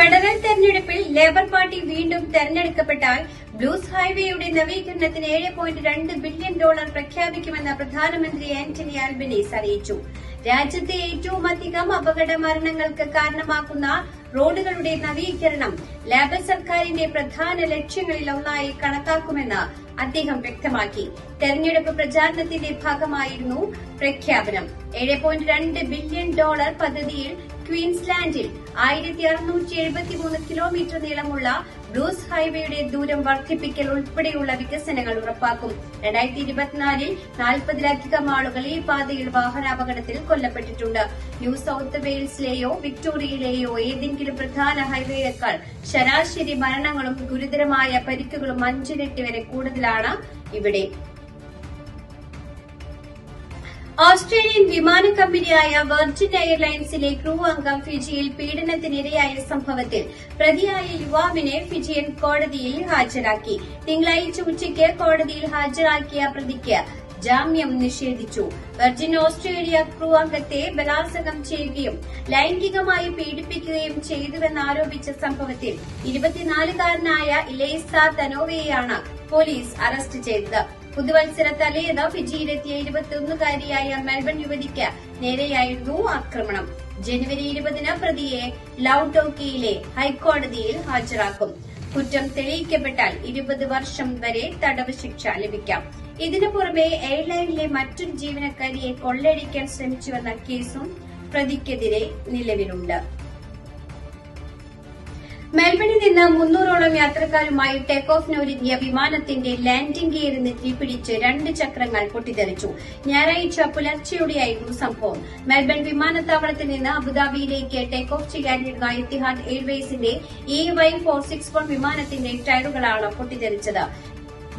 federal തെരഞ്ഞെടുപ്പിൽ labour party വീണ്ടും തെരഞ്ഞെടുക്കപ്പെട്ടാൽ ബ്ലൂസ് ഹൈവേയുടെ നവീകരണത്തിന് ഏഴ് പോയിന്റ് രണ്ട് ബില്യൺ ഡോളർ പ്രഖ്യാപിക്കുമെന്ന് പ്രധാനമന്ത്രി ആന്റണി ആൽബനീസ് അറിയിച്ചു. രാജ്യത്തെ ഏറ്റവും അധികം അപകട മരണങ്ങൾക്ക് കാരണമാക്കുന്ന റോഡുകളുടെ നവീകരണം ലേബർ സർക്കാരിന്റെ പ്രധാന ലക്ഷ്യങ്ങളിൽ ഒന്നായി കണക്കാക്കുമെന്ന് അദ്ദേഹം വ്യക്തമാക്കി. തെരഞ്ഞെടുപ്പ് പ്രചാരണത്തിന്റെ ഭാഗമായിരുന്നു പ്രഖ്യാപനം. ഏഴ് പോയിന്റ് രണ്ട് ബില്യൺ ഡോളർ പദ്ധതിയിൽ ക്വീൻസ്ലാൻഡിൽ ആയിരത്തി അറുന്നൂറ്റി എഴുപത്തിമൂന്ന് കിലോമീറ്റർ നീളമുള്ള ബ്ലൂസ് ഹൈവേയുടെ ദൂരം വർദ്ധിപ്പിക്കൽ ഉൾപ്പെടെയുള്ള വികസനങ്ങൾ ഉറപ്പാക്കും. രണ്ടായിരത്തി ഇരുപത്തിനാലിൽ നാൽപ്പതിലധികം ആളുകൾ ഈ പാതയിൽ വാഹനാപകടത്തിൽ കൊല്ലപ്പെട്ടിട്ടുണ്ട്. ന്യൂ സൌത്ത് വെയിൽസിലെയോ വിക്ടോറിയയിലെയോ ഏതെങ്കിലും പ്രധാന ഹൈവേയേക്കാൾ ശരാശരി മരണങ്ങളും ഗുരുതരമായ പരിക്കുകളും അഞ്ചിരട്ടി വരെ കൂടുതലാണ് ഇവിടെ. ഓസ്ട്രേലിയൻ വിമാന കമ്പനിയായ വെർജിൻ എയർലൈൻസിലെ ക്രൂ അംഗം ഫിജിയിൽ പീഡനത്തിനിരയായ സംഭവത്തിൽ പ്രതിയായ യുവാവിനെ ഫിജിയൻ കോടതിയിൽ ഹാജരാക്കി. തിങ്കളാഴ്ച ഉച്ചയ്ക്ക് കോടതിയിൽ ഹാജരാക്കിയ പ്രതിക്ക് ജാമ്യം നിഷേധിച്ചു. വെർജിൻ ഓസ്ട്രേലിയ ക്രൂ അംഗത്തെ ബലാത്സംഗം ചെയ്യുകയും ലൈംഗികമായി പീഡിപ്പിക്കുകയും ചെയ്തുവെന്നാരോപിച്ച സംഭവത്തിൽ ഇരുപത്തിനാലുകാരനായ ഇലേസ തനോവയെയാണ് പോലീസ് അറസ്റ്റ് ചെയ്തത്. പുതുവത്സര തലേന്ന് ഫിജിയിലെത്തിയ ഇരുപത്തിയൊന്നുകാരിയായ മെൽബൺ യുവതിക്ക് നേരെയായിരുന്നു ആക്രമണം. ജനുവരി ഇരുപതിന് പ്രതിയെ ലൌട്ടോക്കിയിലെ ഹൈക്കോടതിയിൽ ഹാജരാക്കും. കുറ്റം തെളിയിക്കപ്പെട്ടാൽ ഇരുപത് വർഷം വരെ തടവ് ശിക്ഷ ലഭിക്കാം. ഇതിനു പുറമെ എയർലൈനിലെ മറ്റൊരു ജീവനക്കാരിയെ കൊള്ളയടിക്കാൻ ശ്രമിച്ചുവെന്ന കേസും പ്രതിക്കെതിരെ നിലവിലുണ്ട്. മെൽബണിൽ നിന്ന് മുന്നൂറോളം യാത്രക്കാരുമായി ടേക്ക് ഓഫിന് ഒരുങ്ങിയ വിമാനത്തിന്റെ ലാൻഡിംഗ് ഗിയറിൽ തീപിടിച്ച് രണ്ട് ചക്രങ്ങൾ പൊട്ടിത്തെറിച്ചു. ഞായറാഴ്ച പുലർച്ചെയോടെയായിരുന്നു സംഭവം. മെൽബൺ വിമാനത്താവളത്തിൽ നിന്ന് അബുദാബിയിലേക്ക് ടേക്ക് ഓഫ് ചെയ്യാനിരുന്ന Etihad എയർവേസിന്റെ E Y four six one വിമാനത്തിന്റെ ടയറുകളാണ് പൊട്ടിത്തെറിച്ചത്.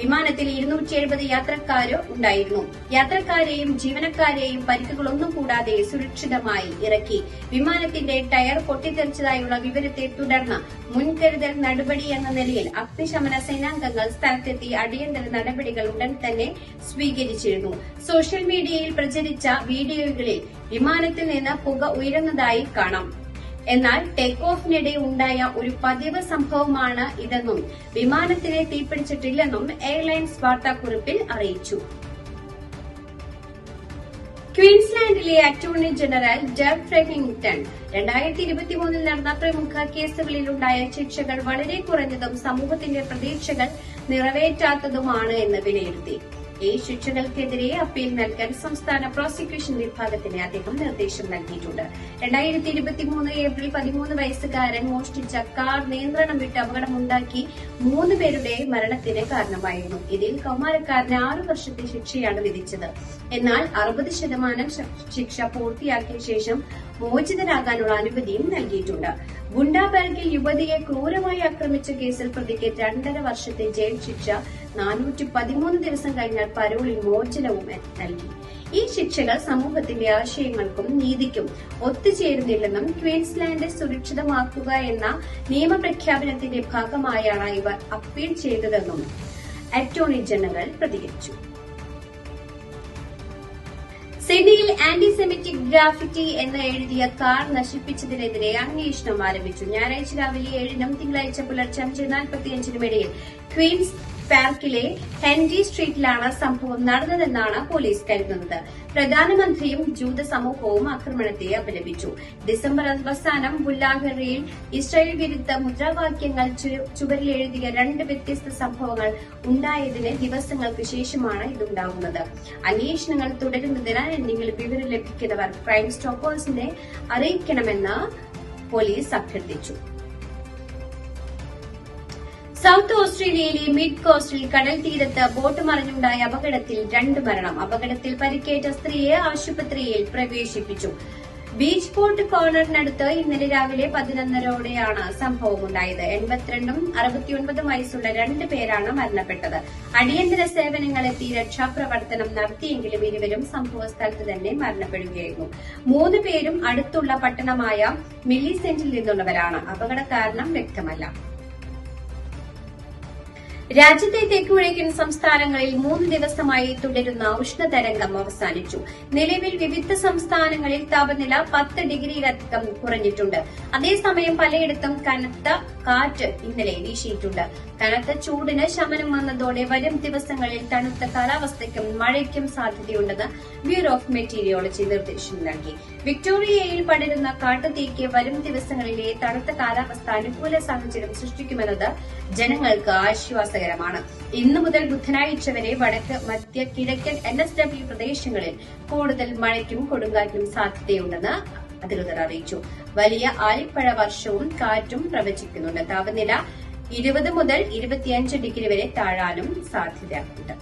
വിമാനത്തിൽ ഇരുന്നൂറ്റി എഴുപത് യാത്രക്കാര് ഉണ്ടായിരുന്നു. യാത്രക്കാരെയും ജീവനക്കാരെയും പരിക്കുകളൊന്നും കൂടാതെ സുരക്ഷിതമായി ഇറക്കി. വിമാനത്തിന്റെ ടയർ പൊട്ടിത്തെറിച്ചതായുള്ള വിവരത്തെ തുടർന്ന് മുൻകരുതൽ നടപടി എന്ന നിലയിൽ അഗ്നിശമന സേനാംഗങ്ങൾ സ്ഥലത്തെത്തി അടിയന്തര നടപടികൾ ഉടൻ തന്നെ സ്വീകരിച്ചിരുന്നു. സോഷ്യൽ മീഡിയയിൽ പ്രചരിച്ച വീഡിയോകളിൽ വിമാനത്തിൽ നിന്ന് പുക ഉയരുന്നതായി കാണാം. എന്നാൽ ടേക്ക് ഓഫിനിടെ ഉണ്ടായ ഒരു പതിവ് സംഭവമാണ് ഇതെന്നും വിമാനത്തിനെ തീപിടിച്ചിട്ടില്ലെന്നും എയർലൈൻസ് വാർത്താക്കുറിപ്പിൽ അറിയിച്ചു. ക്വീൻസ്ലാൻഡിലെ അറ്റോർണി ജനറൽ ഡെബ് ഫ്രെഡിംഗ്ടൺ രണ്ടായിരത്തി ഇരുപത്തിമൂന്നിൽ നടന്ന പ്രമുഖ കേസുകളിലുണ്ടായ ശിക്ഷകൾ വളരെ കുറഞ്ഞതും സമൂഹത്തിന്റെ പ്രതീക്ഷകൾ നിറവേറ്റാത്തതുമാണ് എന്ന് വിലയിരുത്തി. ഈ ശിക്ഷകൾക്കെതിരെ അപ്പീൽ നൽകാൻ സംസ്ഥാന പ്രോസിക്യൂഷൻ വിഭാഗത്തിന് അദ്ദേഹം നിർദ്ദേശം നൽകിയിട്ടുണ്ട്. രണ്ടായിരത്തി ഇരുപത്തിമൂന്ന് ഏപ്രിൽ പതിമൂന്ന് വയസ്സുകാരൻ മോഷ്ടിച്ച കാർ നിയന്ത്രണം വിട്ട് അപകടമുണ്ടാക്കി മൂന്ന് പേരുടെ മരണത്തിന് കാരണമായിരുന്നു. ഇതിൽ കൗമാരക്കാരന് ആറു വർഷത്തെ ശിക്ഷയാണ് വിധിച്ചത്. എന്നാൽ അറുപത് ശതമാനം ശിക്ഷ പൂർത്തിയാക്കിയ ശേഷം മോചിതരാകാനുള്ള അനുമതിയും നൽകിയിട്ടുണ്ട്. ഗുണ്ടാബർഗിൽ യുവതിയെ ക്രൂരമായി ആക്രമിച്ച കേസിൽ പ്രതിക്ക് രണ്ടര വർഷത്തെ ജയിൽ ശിക്ഷ നാനൂറ്റി പതിമൂന്ന് ദിവസം കഴിഞ്ഞാൽ പരോളിൽ മോചനവും നൽകി. ഈ ശിക്ഷകൾ സമൂഹത്തിന്റെ ആശയങ്ങൾക്കും നീതിക്കും ഒത്തുചേരുന്നില്ലെന്നും ക്വീൻസ്ലാൻഡ് സുരക്ഷിതമാക്കുക എന്ന നിയമപ്രഖ്യാപനത്തിന്റെ ഭാഗമായാണ് ഇവർ അപ്പീൽ ചെയ്തതെന്നും അറ്റോർണി ജനറൽ പ്രതികരിച്ചു. സിഡ്നിയിൽ ആന്റിസെമിറ്റിക് ഗ്രാഫിറ്റി എന്ന് എഴുതിയ കാർ നശിപ്പിച്ചതിനെതിരെ അന്വേഷണം ആരംഭിച്ചു. ഞായറാഴ്ച രാവിലെ ഏഴിനും തിങ്കളാഴ്ച പുലർച്ചെ അഞ്ച് നാൽപ്പത്തിയഞ്ചിനും ഇടയിൽ ക്വീൻസ് പാർക്കിലെ ഹെൻറി സ്ട്രീറ്റിലാണ് സംഭവം നടന്നതെന്നാണ് പോലീസ് കരുതുന്നത്. പ്രധാനമന്ത്രിയും ജൂത സമൂഹവും ആക്രമണത്തെ അപലപിച്ചു. ഡിസംബർ അവസാനം ബുല്ലാഹറിയിൽ ഇസ്രായേൽ വിരുദ്ധ മുദ്രാവാക്യങ്ങൾ ചുവരിൽ എഴുതിയ രണ്ട് വ്യത്യസ്ത സംഭവങ്ങൾ ഉണ്ടായതിന് ദിവസങ്ങൾക്ക് ശേഷമാണ് ഇതുണ്ടാകുന്നത് അന്വേഷണങ്ങൾ തുടരുന്നതിനാൽ എന്തെങ്കിലും വിവരം ലഭിക്കുന്നവർ ക്രൈം സ്റ്റോപ്പേഴ്സിനെ അറിയിക്കണമെന്ന് പോലീസ് അഭ്യർത്ഥിച്ചു. സൌത്ത് ഓസ്ട്രേലിയയിലെ മിഡ് കോസ്റ്റിൽ കടൽ തീരത്ത് ബോട്ട് മറിഞ്ഞുണ്ടായ അപകടത്തിൽ രണ്ട് മരണം. അപകടത്തിൽ പരിക്കേറ്റ സ്ത്രീയെ ആശുപത്രിയിൽ പ്രവേശിപ്പിച്ചു. ബീച്ച് പോർട്ട് കോർണറിനടുത്ത് ഇന്നലെ രാവിലെ പതിനൊന്നരോടെയാണ് സംഭവമുണ്ടായത്. എൺപത്തിരണ്ടും അറുപത്തിയൊൻപതും വയസ്സുള്ള രണ്ട് പേരാണ് മരണപ്പെട്ടത്. അടിയന്തര സേവനങ്ങളെത്തി രക്ഷാപ്രവർത്തനം നടത്തിയെങ്കിലും ഇരുവരും സംഭവ സ്ഥലത്ത് തന്നെ മരണപ്പെടുകയായിരുന്നു. മൂന്ന് പേരും അടുത്തുള്ള പട്ടണമായ മില്ലിസെന്റിൽ നിന്നുള്ളവരാണ്. അപകട കാരണം വ്യക്തമല്ല. രാജ്യത്തെ തെക്കുകിഴക്കൻ സംസ്ഥാനങ്ങളിൽ മൂന്ന് ദിവസമായി തുടരുന്ന ഉഷ്ണതരംഗം അവസാനിച്ചു. നിലവിൽ വിവിധ സംസ്ഥാനങ്ങളിൽ താപനില പത്ത് ഡിഗ്രിയിലധികം കുറഞ്ഞിട്ടുണ്ട്. അതേസമയം പലയിടത്തും കനത്ത കാറ്റ് ഇന്നലെ വീശിയിട്ടുണ്ട്. കനത്ത ചൂടിന് ശമനം വന്നതോടെ വരും ദിവസങ്ങളിൽ തണുത്ത കാലാവസ്ഥയ്ക്കും മഴയ്ക്കും സാധ്യതയുണ്ടെന്ന് ബ്യൂറോ ഓഫ് മെറ്റീരിയോളജി നിർദ്ദേശം നൽകി. വിക്ടോറിയയിൽ പടരുന്ന കാട്ടുതീക്ക് വരും ദിവസങ്ങളിലെ തണുത്ത കാലാവസ്ഥ അനുകൂല സാഹചര്യം സൃഷ്ടിക്കുമെന്നത് ജനങ്ങൾക്ക് ആശ്വാസകരമാണ് ഇന്നു മുതൽ ബുധനാഴ്ച വരെ വടക്ക് മധ്യ കിഴക്കൻ എൻ എസ് ഡബ്ല്യു പ്രദേശങ്ങളിൽ കൂടുതൽ മഴയ്ക്കും കൊടുങ്കാറ്റിനും സാധ്യതയുണ്ടെന്ന് അധികൃതർ അറിയിച്ചു. വലിയ ആലിപ്പഴ വർഷവും കാറ്റും പ്രവചിക്കുന്നുണ്ട്. താപനില ഇരുപത് മുതൽ ഇരുപത്തിയഞ്ച് ഡിഗ്രി വരെ താഴാനും സാധ്യതയുണ്ട്.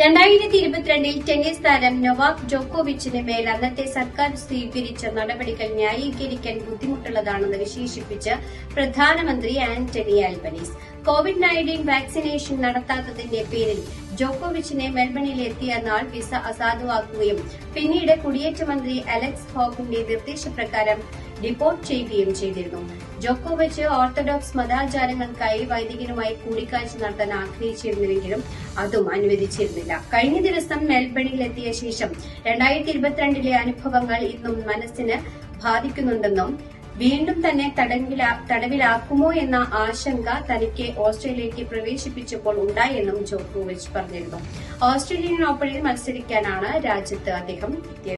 രണ്ടായിരത്തി ഇരുപത്തിരണ്ടിൽ ടെന്നീസ് താരം നൊവാക് ജോക്കോവിച്ചിന് മേൽ അന്നത്തെ സർക്കാർ സ്വീകരിച്ച നടപടികൾ ന്യായീകരിക്കാൻ ബുദ്ധിമുട്ടുള്ളതാണെന്ന് വിശേഷിപ്പിച്ച് പ്രധാനമന്ത്രി Anthony Albanese. Covid nineteen vaccination നടത്താത്തതിന്റെ പേരിൽ ജോക്കോവിച്ചിനെ മെൽബണിൽ എത്തിയ നാൾ വിസ അസാധുവാക്കുകയും പിന്നീട് കുടിയേറ്റ മന്ത്രി അലക്സ് ഹോക്കിന്റെ നിർദ്ദേശപ്രകാരം റിപ്പോർട്ട് ചെയ്യുകയും ചെയ്തിരുന്നു. ജോക്കോവിച്ച് ഓർത്തഡോക്സ് മതാചാരങ്ങൾക്കായി വൈദികനുമായി കൂടിക്കാഴ്ച നടത്താൻ ആഗ്രഹിച്ചിരുന്നുവെങ്കിലും അതും അനുവദിച്ചിരുന്നില്ല. കഴിഞ്ഞ ദിവസം മെൽബണിൽ എത്തിയ ശേഷം രണ്ടായിരത്തി ഇരുപത്തിരണ്ടിലെ അനുഭവങ്ങൾ ഇന്നും മനസ്സിന് ബാധിക്കുന്നുണ്ടെന്നും വീണ്ടും തന്നെ തടവിലാ- തടവിലാക്കുമോ എന്ന ആശങ്ക തനിക്ക് ഓസ്ട്രേലിയക്ക് പ്രവേശിപ്പിച്ചപ്പോൾ ഉണ്ടായെന്നും ജോക്കോവിച്ച് പറഞ്ഞിരുന്നു. ഓസ്ട്രേലിയൻ ഓപ്പണിൽ മത്സരിക്കാനാണ് രാജ്യത്ത് അദ്ദേഹം